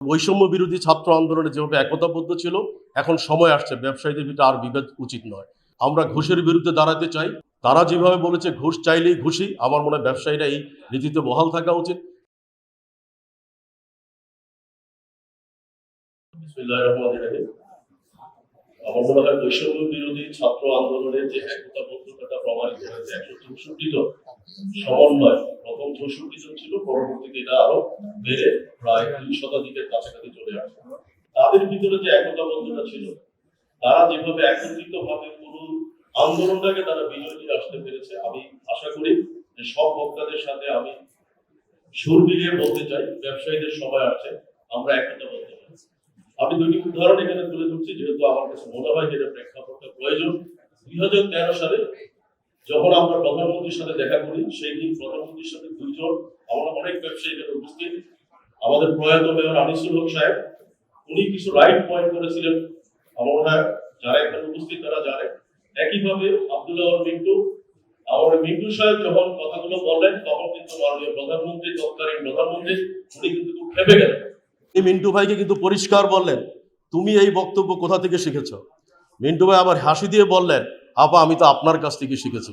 বৈষম্য বিরোধী ছাত্র আন্দোলনে যেভাবে একতাবদ্ধ ছিল, এখন সময় আসছে, ব্যবসায়ীদের ভিতরে আর বিভেদ উচিত নয় আমরা ঘুষের বিরুদ্ধে দাঁড়াতে চাই, তারা যেভাবে বলেছে, ঘুষ চাইলেই ঘুষি, আমার মনে হয় ব্যবসায়ীরা এই নীতিতে বহাল থাকা উচিত। আমার মনে হয় বৈষম্য বিরোধী ছাত্র আন্দোলনের যে একতাবদ্ধতা প্রমাণিত হয়েছে, একশো চৌষট্টি সমন্বয় প্রথম চৌষট্টি জন ছিল, পরবর্তীতে এটা আরও বেড়ে প্রায় দুই শতাধিকের কাছাকাছি চলে আসে। তাদের ভিতরে যে একতাবদ্ধতা ছিল, তারা যেভাবে একত্রিত ভাবে পুরো আন্দোলনটাকে তারা বিজয় নিয়ে আসতে পেরেছে, আমি আশা করি যে সব বক্তাদের সাথে আমি সুর মিলিয়ে বলতে চাই, ব্যবসায়ীদের সময় আসছে, আমরা একতাবদ্ধ হয়েছি আমি দুটি উদাহরণ এখানে তুলে ধরছি, যেহেতু আমার কাছে মনে হয় যে এটা প্রেক্ষাপটটা প্রয়োজন। দুই হাজার তেরো সালে যখন আমরা প্রধানমন্ত্রীর সাথে দেখা করি, সেই দিন প্রধানমন্ত্রীর সাথে দুইজন আমরা অনেক ব্যবসায়ী এখানে উপস্থিত। আমাদের প্রয়াত মেয়র আনিসুল হক সাহেব, উনি কিছু রাইট পয়েন্ট করেছিলেন। আমার হয় যারা এখানে উপস্থিত তারা জানে। একইভাবে আব্দুল্লাহ মিন্টু, আমার মিন্টু সাহেব যখন কথাগুলো বললেন, তখন কিন্তু মাননীয় প্রধানমন্ত্রী, তৎকালীন প্রধানমন্ত্রী, উনি কিন্তু খুব খেপে গেলেন। এই মিন্টু ভাইকে কিন্তু পরিষ্কার বললেন, তুমি এই বক্তব্য কোথা থেকে শিখেছ? মিন্টু ভাই আবার হাসি দিয়ে বললেন আপা, আমি তো আপনার কাছ থেকে শিখেছি।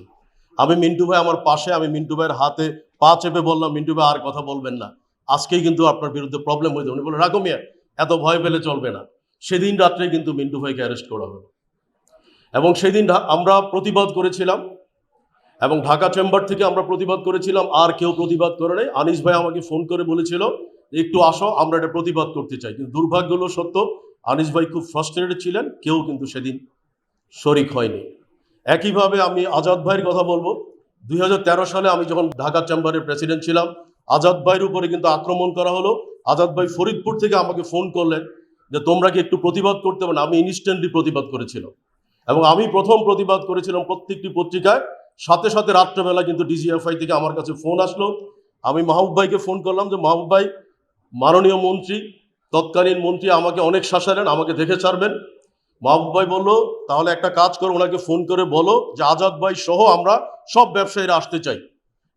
আমি মিন্টু ভাই আমার পাশে, আমি মিন্টু ভাইয়ের হাতে পা চেপে বললাম, মিন্টু ভাই, আর কথা বলবেন না। আজকেই কিন্তু আপনার বিরুদ্ধে প্রবলেম হয়ে যাবে। উনি বলে রাখো মিয়া, এত ভয় পেলে চলবে না। সেদিন রাত্রে কিন্তু মিন্টু ভাইকে অ্যারেস্ট করা হলো। এবং সেদিন আমরা প্রতিবাদ করেছিলাম এবং ঢাকা চেম্বার থেকে আমরা প্রতিবাদ করেছিলাম, আর কেউ প্রতিবাদ করে নাই। আনিস ভাই আমাকে ফোন করে বলেছিল, একটু আসো, আমরা এটা প্রতিবাদ করতে চাই। কিন্তু দুর্ভাগ্য হলো সত্য আনিস ভাই খুব ফ্রাস্ট্রেটেড ছিলেন, কেউ কিন্তু সেদিন শরিক হয়নি। একইভাবে আমি আজাদ ভাইয়ের কথা বলব। দুই হাজার তেরো সালে আমি যখন ঢাকা চেম্বারের প্রেসিডেন্ট ছিলাম, আজাদ ভাইয়ের উপরে কিন্তু আক্রমণ করা হলো। আজাদ ভাই ফরিদপুর থেকে আমাকে ফোন করলেন যে, তোমরা কি একটু প্রতিবাদ করতে পারো? আমি ইনস্ট্যান্টলি প্রতিবাদ করেছিলাম। এবং আমি প্রথম প্রতিবাদ করেছিলাম প্রত্যেকটি পত্রিকায়। সাথে সাথে রাত্রেবেলা কিন্তু ডিজিএফআই থেকে আমার কাছে ফোন আসলো। আমি মাহবুব ভাইকে ফোন করলাম যে, মাহবুব ভাই, মাননীয় মন্ত্রী, তৎকালীন মন্ত্রী আমাকে অনেক শাসালেন, আমাকে দেখে ছাড়বেন। মাহবুব ভাই বলল, তাহলে একটা কাজ করো, ওনাকে ফোন করে বলো যে আজাদ ভাই সহ আমরা সব ব্যবসায়ীরা আসতে চাই।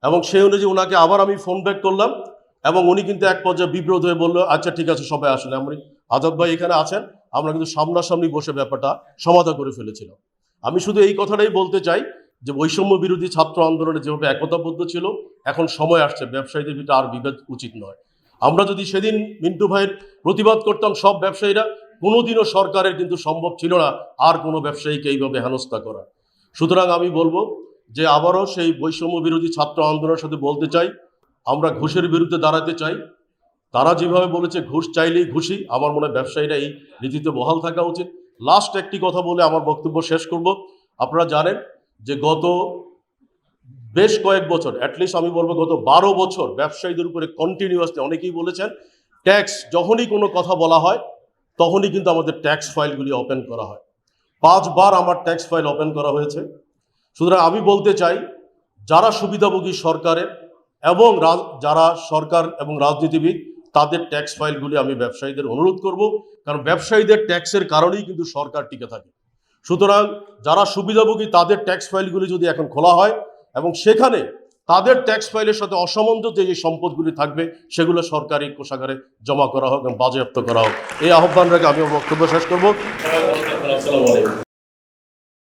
এবং সেই অনুযায়ী ওনাকে আবার আমি ফোন ব্যাক করলাম এবং উনি কিন্তু এক পর্যায়ে বিব্রত হয়ে বলল আচ্ছা ঠিক আছে, সবাই আসেন। আমি আজাদ ভাই এখানে আছেন, আমরা কিন্তু সামনাসামনি বসে ব্যাপারটা সমাধা করে ফেলেছিলাম। আমি শুধু এই কথাটাই বলতে চাই যে বৈষম্য বিরোধী ছাত্র আন্দোলনে যেভাবে একতাবদ্ধ ছিল, এখন সময় আসছে, ব্যবসায়ীদের ভিতরে আর বিভেদ উচিত নয়। আমরা যদি সেদিন মিন্টু ভাইয়ের প্রতিবাদ করতাম সব ব্যবসায়ীরা কোনোদিনও সরকারের কিন্তু সম্ভব ছিল না আর কোনো ব্যবসায়ীকে এইভাবে হেনস্থা করা। সুতরাং আমি বলব যে আবারও সেই বৈষম্য বিরোধী ছাত্র আন্দোলনের সাথে বলতে চাই, আমরা ঘুষের বিরুদ্ধে দাঁড়াতে চাই। তারা যেভাবে বলেছে, ঘুষ চাইলেই ঘুষি, আমার মনে হয় ব্যবসায়ীরা এই নীতিতে বহাল থাকা উচিত। লাস্ট একটি কথা বলে আমার বক্তব্য শেষ করব। আপনারা জানেন যে গত বেশ কয়েক বছর অ্যাটলিস্ট আমি বলব গত বারো বছর, ব্যবসায়ীদের উপরে কন্টিনিউয়াসলি অনেকেই বলেছেন ট্যাক্স যখনই কোনো কথা বলা হয় তখনই কিন্তু আমাদের ট্যাক্স ফাইলগুলি ওপেন করা হয়। পাঁচবার আমার ট্যাক্স ফাইল ওপেন করা হয়েছে। সুতরাং আমি বলতে চাই, যারা সুবিধাভোগী সরকারের এবং যারা সরকার এবং রাজনীতিবিদ, তাদের ট্যাক্স ফাইলগুলি আমি ব্যবসায়ীদের অনুরোধ করব, কারণ ব্যবসায়ীদের ট্যাক্সের কারণেই কিন্তু সরকার টিকে থাকে। সুতরাং যারা সুবিধাভোগী, তাদের ট্যাক্স ফাইলগুলি যদি এখন খোলা হয় এবং সেখানে তাদের ট্যাক্স ফাইলের সাথে অসামঞ্জস্য যে সম্পদগুলি থাকবে, সেগুলো সরকারি কোষাগারে জমা করা হোক এবং বাজেয়াপ্ত করা হোক। এই আহ্বান রেখে আমি বক্তব্য শেষ করব।